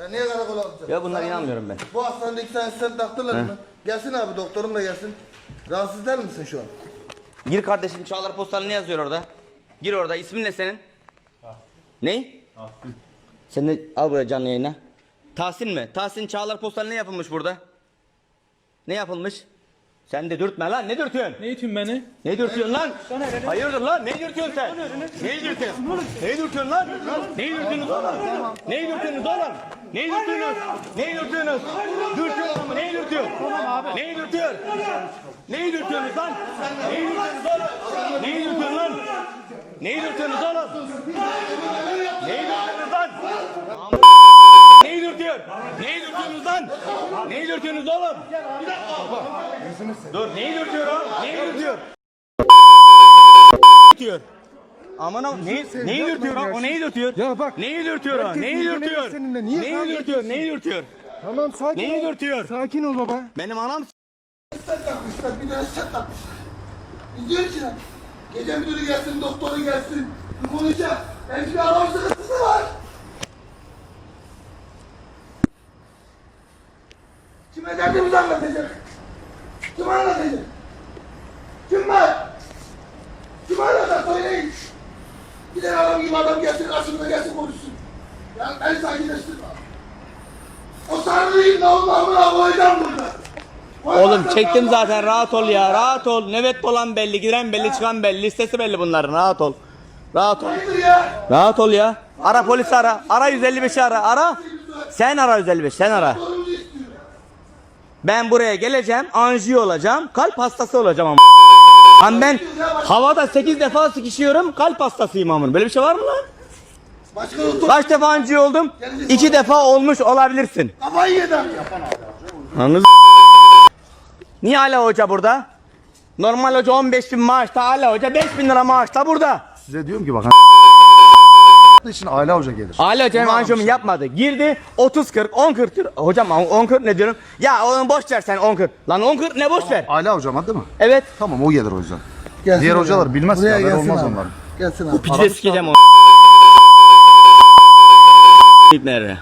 Ya niye karakola alacağım? Ya bunlara inanmıyorum ben. Bu hastanede iki tane stent taktılar mı? Gelsin abi doktorum da gelsin. Rahatsız eder misin şu an? Gir kardeşim Çağlar Postalı ne yazıyor orada? Gir orada. İsmin ne senin? Ney? Sen de al buraya canlı yayına. Tahsin mi? Tahsin Çağlar Postalı ne yapılmış burada? Ne yapılmış? Sen de dürtme lan. Ne dürtüyorsun? Ne için beni? Ne dürtüyorsun lan? Hayırdır lan? Ne dürtüyorsun sen? Ne dürtüyorsun? Ne dürtüyorsun lan? Ne dürtüyorsunuz oğlum? Ne dürtüyorsunuz oğlum? Ne dürtüyorsunuz? Ne dürtüyorsunuz? Dürtüyor mu? Ne dürtüyor? Ne dürtüyor? Ne dürtüyorsunuz lan? Ne dürtüyorsunuz oğlum? Ne dürtüyorsun lan? Ne dürtüyorsunuz oğlum? Ne dürtüyorsunuz lan? Ne dürtüyor? Ne dürtüyorsunuz lan? Ne dürtüyorsunuz oğlum? Dur neyi dürtüyor o? Neyi dürtüyor? Dürtüyor. Aman o neyi, neyi dürtüyor o? O neyi dürtüyor? Ya bak, Neyi dürtüyor o? herkes Neyi ilgileniyor dürtüyor? seninle. Niye Neyi kavga dürtüyor? ediyorsun? Neyi dürtüyor? Tamam sakin Neyi ol. dürtüyor? Sakin ol baba. Benim anam Stent takmışlar bir tane stent takmışlar. Biz diyoruz ki gece müdürü gelsin doktoru gelsin. Bir konuşacağız. Belki bir araba sıkıntısı var. Kime derdimizi anlatacak? Kim anlatacak? Kim var? Kim anlatacak söyleyin. Bir tane adam gibi adam gelsin karşımıza gelsin konuşsun. Ya ben sakinleştirme. O sarılıyım da Allah'ımı koyacağım burada. Oğlum çektim zaten rahat ol ya rahat ol. Nöbet olan belli giren belli çıkan belli listesi belli bunların rahat ol. Rahat ol. Hayırdır ya? Rahat ol ya. Ara polisi ara. Ara 155'i ara. Ara. Sen ara 155 sen ara. Sorumuzu istiyor. Ben buraya geleceğim, anjiyo olacağım, kalp hastası olacağım ama. Lan ben havada 8 defa sıkışıyorum, kalp hastasıyım amın. Böyle bir şey var mı lan? Başka doktor Kaç defa anjiyo oldum? 2 defa olmuş olabilirsin. kafayı yedi abi. Anladın Niye hala hoca burada? Normal hoca 15 bin maaşta, hala hoca 5 bin lira maaşta burada. Size diyorum ki bakın. İçin aile hoca gelir. Hala hoca anjiyomu yapmadı. Girdi 30-40, 10-40 diyor. Hocam 10-40 ne diyorum? Ya onu boş ver sen 10-40. Lan 10-40 ne boş ver? Aile hocam değil mi? Evet. Tamam o gelir o yüzden. Gelsin Diğer abi. hocalar bilmez ki, Buraya haber gelsin olmaz abi. onların. Gelsin abi. Piçi de sikeceğim onu. İbneleri.